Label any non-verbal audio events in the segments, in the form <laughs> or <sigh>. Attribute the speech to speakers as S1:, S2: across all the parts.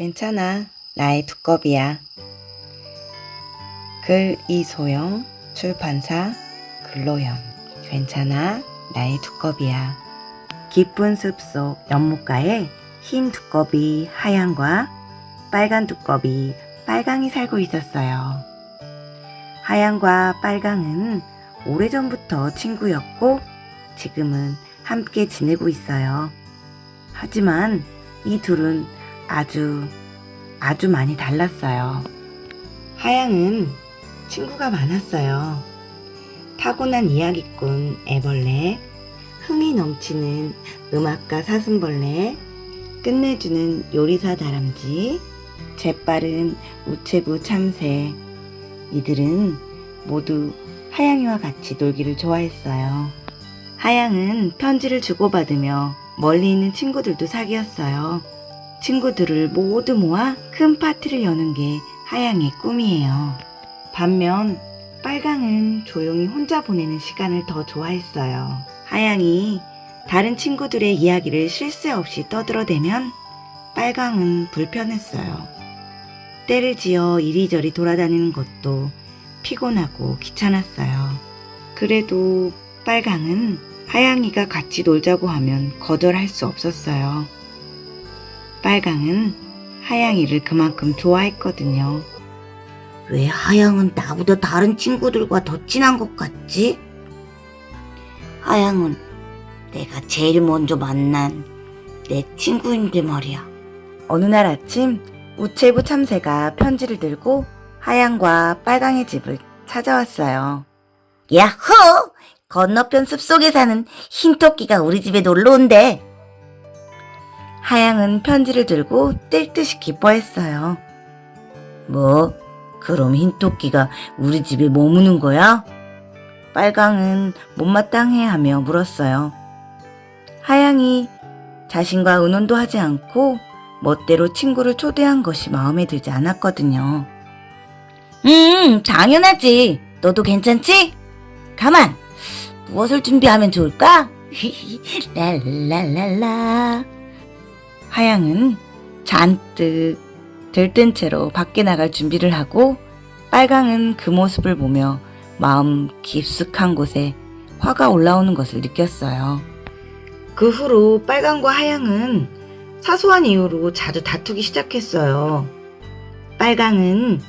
S1: 괜찮아. 나의 두꺼비야. 글 이소영, 출판사 글로연. 괜찮아. 나의 두꺼비야. 깊은 숲속 연못가에 흰 두꺼비 하양과 빨간 두꺼비 빨강이 살고 있었어요. 하양과 빨강은 오래전부터 친구였고 지금은 함께 지내고 있어요. 하지만 이 둘은 아주 아주 많이 달랐어요. 하양은 친구가 많았어요. 타고난 이야기꾼 애벌레, 흥이 넘치는 음악가 사슴벌레, 끝내주는 요리사 다람쥐, 재빠른 우체부 참새. 이들은 모두 하양이와 같이 놀기를 좋아했어요. 하양은 편지를 주고받으며 멀리 있는 친구들도 사귀었어요. 친구들을 모두 모아 큰 파티를 여는 게 하양의 꿈이에요. 반면 빨강은 조용히 혼자 보내는 시간을 더 좋아했어요. 하양이 다른 친구들의 이야기를 쉴 새 없이 떠들어대면 빨강은 불편했어요. 때를 지어 이리저리 돌아다니는 것도 피곤하고 귀찮았어요. 그래도 빨강은 하양이가 같이 놀자고 하면 거절할 수 없었어요. 빨강은 하양이를 그만큼 좋아했거든요.
S2: 왜 하양은 나보다 다른 친구들과 더 친한 것 같지? 하양은 내가 제일 먼저 만난 내 친구인데 말이야.
S1: 어느 날 아침 우체부 참새가 편지를 들고 하양과 빨강의 집을 찾아왔어요.
S2: 야호! 건너편 숲속에 사는 흰 토끼가 우리 집에 놀러 온대.
S1: 하양은 편지를 들고 뛸 듯이 기뻐했어요.
S2: 뭐? 그럼 흰 토끼가 우리 집에 머무는 거야?
S1: 빨강은 못마땅해 하며 물었어요. 하양이 자신과 의논도 하지 않고 멋대로 친구를 초대한 것이 마음에 들지 않았거든요.
S2: 음, 당연하지. 너도 괜찮지? 가만. 무엇을 준비하면 좋을까? <laughs> 랄랄랄라.
S1: 하양은 잔뜩 들뜬 채로 밖에 나갈 준비를 하고 빨강은 그 모습을 보며 마음 깊숙한 곳에 화가 올라오는 것을 느꼈어요. 그 후로 빨강과 하양은 사소한 이유로 자주 다투기 시작했어요. 빨강은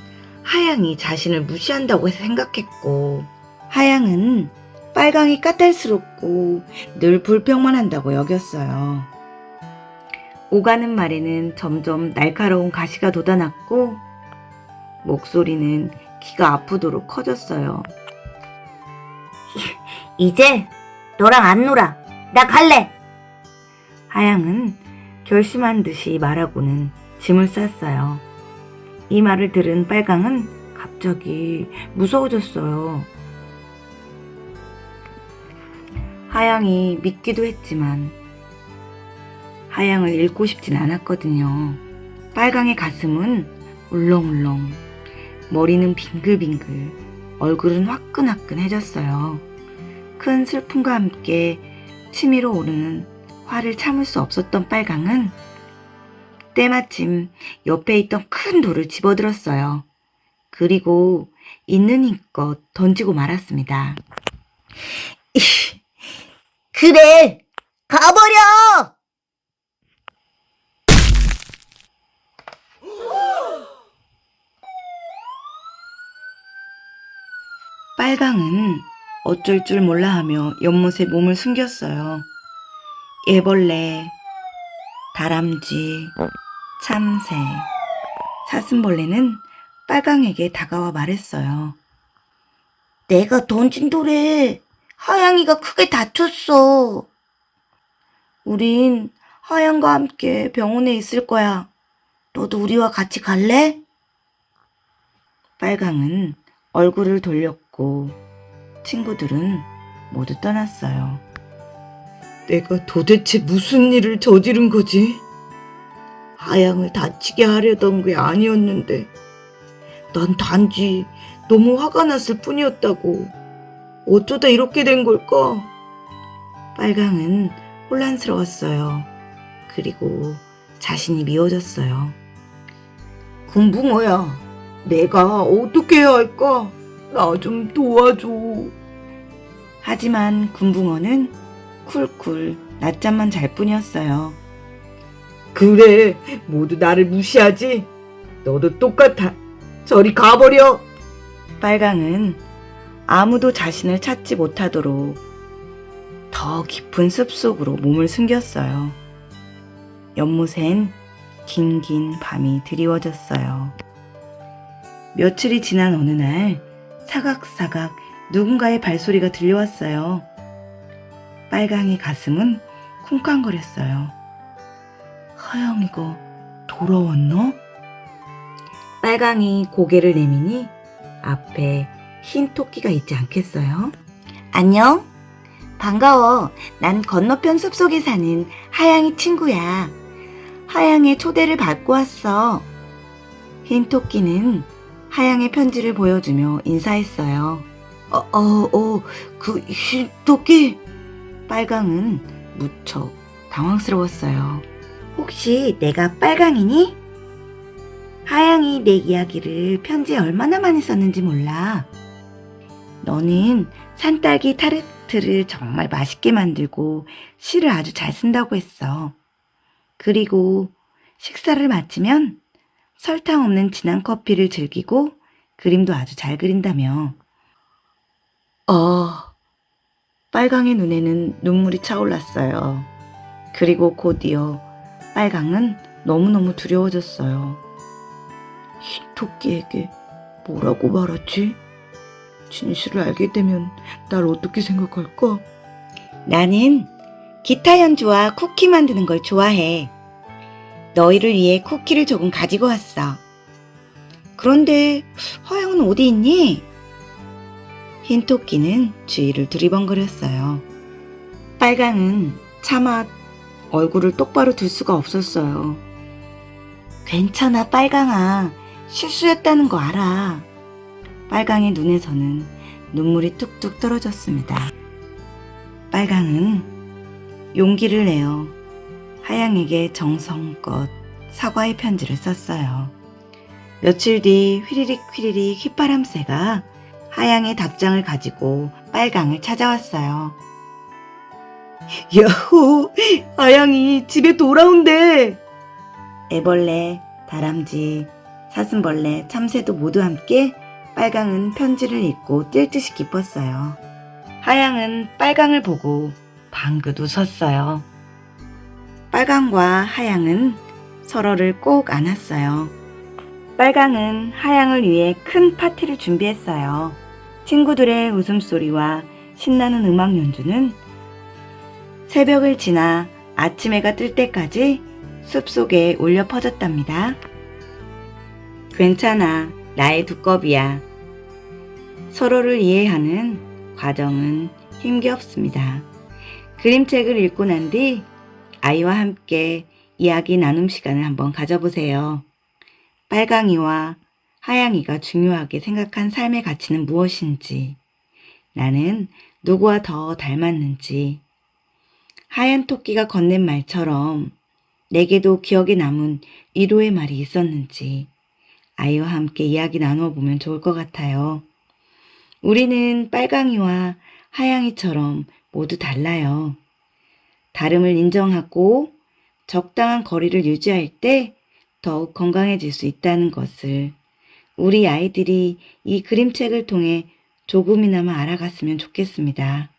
S1: 하양이 자신을 무시한다고 생각했고, 하양은 빨강이 까탈스럽고 늘 불평만 한다고 여겼어요. 오가는 말에는 점점 날카로운 가시가 돋아났고, 목소리는 귀가 아프도록 커졌어요. <laughs>
S2: 이제 너랑 안 놀아. 나 갈래.
S1: 하양은 결심한 듯이 말하고는 짐을 쌌어요. 이 말을 들은 빨강은 갑자기 무서워졌어요. 하양이 믿기도 했지만 하양을 잃고 싶진 않았거든요. 빨강의 가슴은 울렁울렁, 머리는 빙글빙글, 얼굴은 화끈화끈해졌어요. 큰 슬픔과 함께 치밀어 오르는 화를 참을 수 없었던 빨강은 때마침 옆에 있던 큰 돌을 집어들었어요. 그리고 있는 힘껏 던지고 말았습니다. <laughs>
S2: 그래. 가버려. <gasps>
S1: 빨강은 어쩔 줄 몰라 하며 연못에 몸을 숨겼어요. 애벌레, 다람쥐, 참새, 사슴벌레는 빨강에게 다가와 말했어요.
S2: 내가 던진 돌에 하양이가 크게 다쳤어.
S1: 우린 하양과 함께 병원에 있을 거야.
S2: 너도 우리와 같이 갈래?
S1: 빨강은 얼굴을 돌렸고 친구들은 모두 떠났어요. 내가 도대체 무슨 일을 저지른 거지? 하양을 다치게 하려던 게 아니었는데 난 단지 너무 화가 났을 뿐이었다고. 어쩌다 이렇게 된 걸까? 빨강은 혼란스러웠어요. 그리고 자신이 미워졌어요. 군붕어야, 내가 어떻게 해야 할까? 나 좀 도와줘. 하지만 군붕어는 쿨쿨 낮잠만 잘 뿐이었어요. 그래, 모두 나를 무시하지? 너도 똑같아. 저리 가버려! 빨강은 아무도 자신을 찾지 못하도록 더 깊은 숲속으로 몸을 숨겼어요. 연못엔 긴긴 밤이 드리워졌어요. 며칠이 지난 어느 날 사각사각 누군가의 발소리가 들려왔어요. 빨강의 가슴은 쿵쾅거렸어요. 하영이가 돌아왔나? 빨강이 고개를 내미니 앞에 흰 토끼가 있지 않겠어요?
S2: 안녕? 반가워. 난 건너편 숲속에 사는 하양이 친구야. 하양의 초대를 받고 왔어.
S1: 흰 토끼는 하양의 편지를 보여주며 인사했어요.
S2: 어, 어, 어, 그, 흰 토끼?
S1: 빨강은 무척 당황스러웠어요.
S2: 혹시 내가 빨강이니? 하양이 내 이야기를 편지에 얼마나 많이 썼는지 몰라.
S1: 너는 산딸기 타르트를 정말 맛있게 만들고 시를 아주 잘 쓴다고 했어. 그리고 식사를 마치면 설탕 없는 진한 커피를 즐기고 그림도 아주 잘 그린다며. 아, 빨강의 눈에는 눈물이 차올랐어요. 그리고 곧이어 빨강은 너무너무 두려워졌어요. 이 토끼에게 뭐라고 말하지? 진실을 알게 되면 날 어떻게 생각할까? 나는 기타 연주와 쿠키 만드는 걸 좋아해. 너희를 위해 쿠키를 조금 가지고 왔어. 그런데 허영은 어디 있니? 흰 토끼는 주위를 두리번거렸어요. 빨강은 차마 얼굴을 똑바로 들 수가 없었어요. 괜찮아, 빨강아. 실수였다는 거 알아. 빨강의 눈에서는 눈물이 뚝뚝 떨어졌습니다. 빨강은 용기를 내어 하양에게 정성껏 사과의 편지를 썼어요. 며칠 뒤 휘리릭 휘리릭 휘바람새가 하양의 답장을 가지고 빨강을 찾아왔어요. 야호! 하양이 집에 돌아온대! 애벌레, 다람쥐, 사슴벌레, 참새도 모두 함께 빨강은 편지를 읽고 뛸 듯이 기뻤어요. 하양은 빨강을 보고 방긋 웃었어요. 빨강과 하양은 서로를 꼭 안았어요. 빨강은 하양을 위해 큰 파티를 준비했어요. 친구들의 웃음소리와 신나는 음악 연주는 새벽을 지나 아침 해가 뜰 때까지 숲속에 울려 퍼졌답니다. 괜찮아. 나의 두꺼비야. 서로를 이해하는 과정은 힘겹습니다. 그림책을 읽고 난 뒤 아이와 함께 이야기 나눔 시간을 한번 가져보세요. 빨강이와 하양이가 중요하게 생각한 삶의 가치는 무엇인지, 나는 누구와 더 닮았는지, 하얀 토끼가 건넨 말처럼 내게도 기억에 남은 위로의 말이 있었는지, 아이와 함께 이야기 나누어 보면 좋을 것 같아요. 우리는 빨강이와 하양이처럼 모두 달라요. 다름을 인정하고 적당한 거리를 유지할 때 더욱 건강해질 수 있다는 것을 우리 아이들이 이 그림책을 통해 조금이나마 알아갔으면 좋겠습니다.